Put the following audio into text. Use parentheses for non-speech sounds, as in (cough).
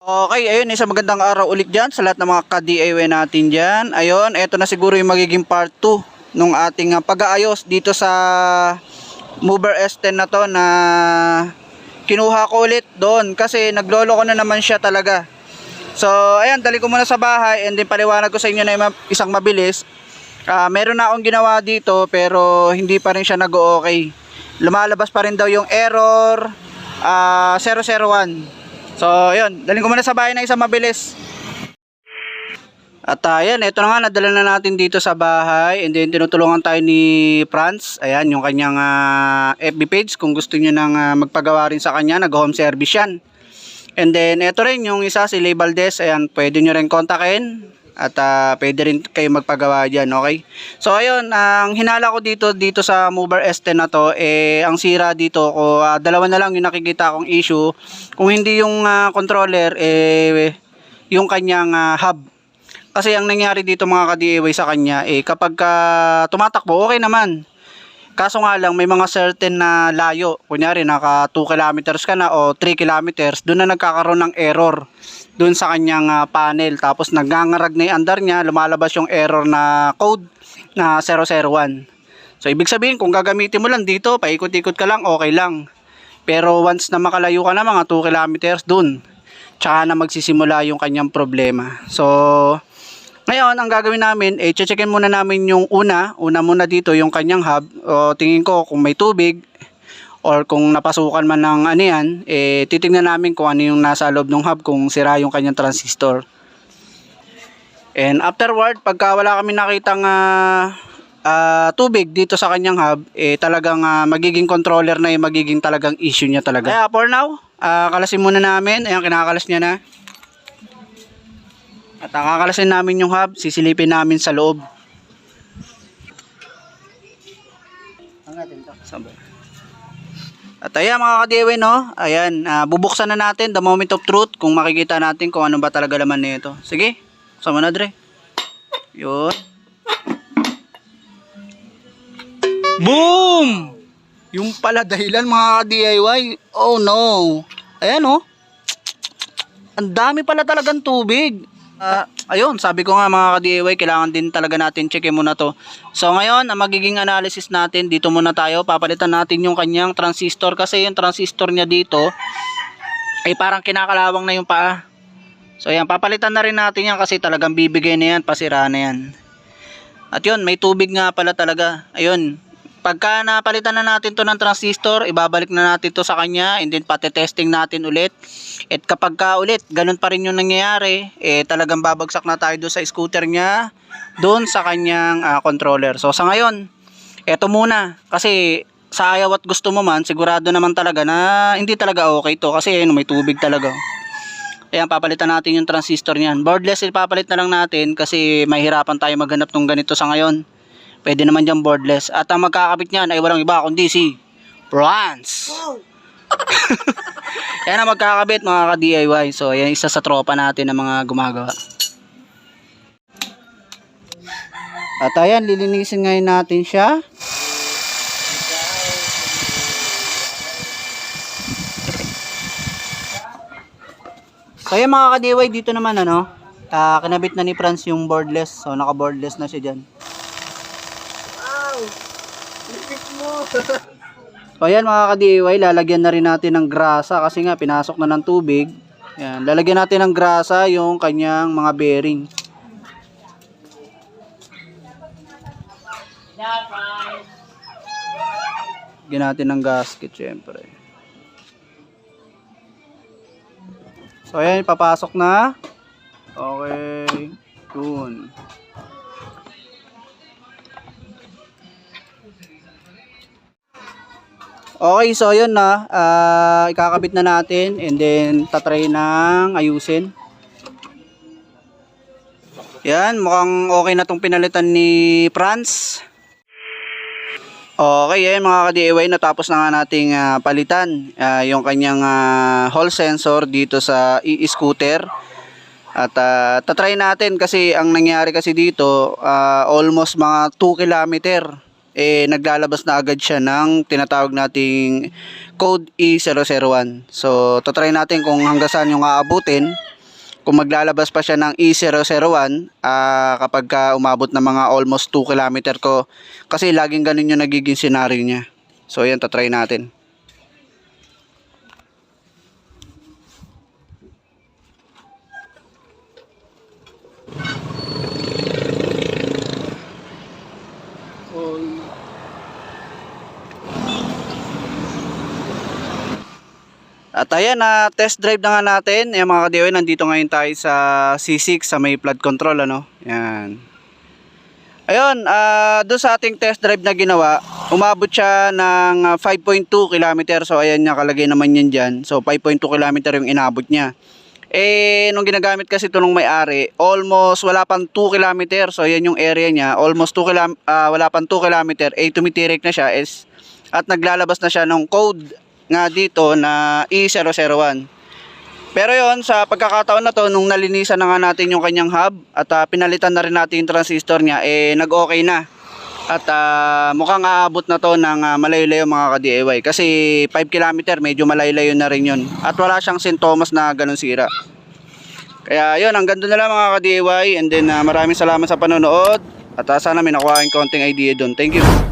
Okay, ayun, isang magandang araw ulit dyan sa lahat ng mga ka-DIY natin dyan. Ayun, eto na siguro yung magiging part 2 nung ating ah, pag-aayos dito sa Mover S10 na to na kinuha ko ulit doon kasi naglolo ko na naman siya talaga. So, ayan, dali ko muna sa bahay and then paliwanag ko sa inyo na isang mabilis. Ah, meron na akong ginawa dito pero hindi pa rin siya nag-okay. Lumalabas pa rin daw yung error ah 001. So, ayun, daling ko muna sa bahay na isang mabilis. At ayan, ito na nga, nadala na natin dito sa bahay and then tinutulungan tayo ni Franz. Ayan, yung kanyang ah, FB page kung gusto niyo nang ah, magpagawa rin sa kanya, nag-home service yan. And then, ito rin yung isa, si Lay Valdez. Ayan, pwede nyo rin kontakin. At ah, pwede rin kayo magpagawa dyan, okay? So, ayun, ang hinala ko dito, dito sa Mover S10 na to, eh, ang sira dito, ko, ah, dalawa na lang yung nakikita kong issue. Kung hindi yung ah, controller, eh, yung kanyang ah, hub. Kasi ang nangyari dito mga ka-DIY sa kanya, eh, kapag ka tumatakbo, okay naman. Kaso nga lang, may mga certain na layo. Kunyari, naka 2 kilometers ka na o 3 kilometers, doon na nagkakaroon ng error doon sa kanyang ah, panel. Tapos nagngangarag na yung andar niya, lumalabas yung error na code na 001. So, ibig sabihin, kung gagamitin mo lang dito, paikot-ikot ka lang, okay lang. Pero once na makalayo ka na mga 2 kilometers doon, tsaka na magsisimula yung kanyang problema. So, ngayon, ang gagawin namin, eh, checkin muna namin yung una, una muna dito yung kanyang hub. O, tingin ko kung may tubig or kung napasukan man ng ano yan, eh, titingnan namin kung ano yung nasa loob ng hub, kung sira yung kanyang transistor. And afterward, pagka wala kami nakitang ah, ah, tubig dito sa kanyang hub, eh, talagang ah, magiging controller na yung magiging talagang issue niya talaga. Kaya for now, ah, kalasin muna namin. Ayan, kinakalas niya na. At ang kakalasin namin yung hub, sisilipin namin sa loob. At ayan mga ka-DIY no, ayan, ah, bubuksan na natin the moment of truth kung makikita natin kung ano ba talaga laman nito. Sige, sama na Dre. Yun. Boom! Yung pala dahilan mga ka-DIY. Oh no. Ayan oh. Ang dami pala talagang tubig. Ah, ayun, sabi ko nga mga ka-DIY, kailangan din talaga natin checkin muna to. So ngayon, ang magiging analysis natin, dito muna tayo, papalitan natin yung kanyang transistor kasi yung transistor niya dito ay parang kinakalawang na yung paa. So ayan, papalitan na rin natin yan kasi talagang bibigay na yan, pasira na yan. At yun, may tubig nga pala talaga. Ayun, pagka napalitan na natin to ng transistor, ibabalik na natin to sa kanya and then pati-testing natin ulit. At kapag ka ulit, ganun pa rin yung nangyayari, eh talagang babagsak na tayo doon sa scooter niya, doon sa kanyang ah, controller. So sa ngayon, eto muna. Kasi sa ayaw at gusto mo man, sigurado naman talaga na hindi talaga okay to kasi ayun, may tubig talaga. Ayan, papalitan natin yung transistor niyan. Boardless, ipapalit na lang natin kasi mahirapan tayo maghanap ng ganito sa ngayon. Pwede naman dyan boardless. At ang magkakabit niyan ay walang iba kundi si Bronze. (laughs) Yan ang magkakabit mga ka-DIY. So, yan isa sa tropa natin na mga gumagawa. At ayan, lilinisin ngayon natin siya. So, ayan mga ka-DIY, dito naman ano, ah, kinabit na ni Franz yung boardless. So, naka-boardless na siya dyan. So ayan mga ka-DIY, lalagyan na rin natin ng grasa kasi nga pinasok na ng tubig. Ayan, lalagyan natin ng grasa yung kanyang mga bearing. Lagyan natin ng gasket syempre. So ayan, papasok na. Okay. Yun. Okay, so yun na. ah ikakabit na natin and then tatry ng ayusin. Yan, mukhang okay na tong pinalitan ni Franz. Okay, yan mga ka-DIY, natapos na nga nating ah, palitan ah, yung kanyang ah, hall sensor dito sa e-scooter. At ah, tatry natin kasi ang nangyari kasi dito, ah, almost mga 2 kilometer eh naglalabas na agad siya ng tinatawag nating code E001. So, tatry natin kung hanggang saan yung aabutin. Kung maglalabas pa siya ng E001 ah, kapag ka umabot ng mga almost 2 kilometer ko kasi laging ganun yung nagiging scenario niya. So yan tatry natin At ayan na test drive na nga natin. Yung mga kadiyoy, nandito ngayon tayo sa C6 sa may flood control ano. Yan. Ayun, ah doon sa ating test drive na ginawa, umabot siya ng ah, 5.2 km. So ayan nakalagay naman yan dyan. So 5.2 km yung inabot niya. Eh, nung ginagamit kasi ito nung may-ari, almost wala pang 2 km. So yan yung area niya. Almost 2 km, wala pang 2 km. Eh, tumitirik na siya is, at naglalabas na siya ng code nga dito na E001. Pero yon sa pagkakataon na to, nung nalinisan na nga natin yung kanyang hub at ah, pinalitan na rin natin yung transistor niya, eh nag-okay na. At ah, mukhang aabot na to ng uh, malayo-layo mga ka-DIY. Kasi 5 km, medyo malayo-layo na rin yun. At wala siyang sintomas na ganun sira. Kaya yun, hanggang doon na lang mga ka-DIY. And then ah, maraming salamat sa panonood. At ah, sana may nakuha konting idea doon. Thank you.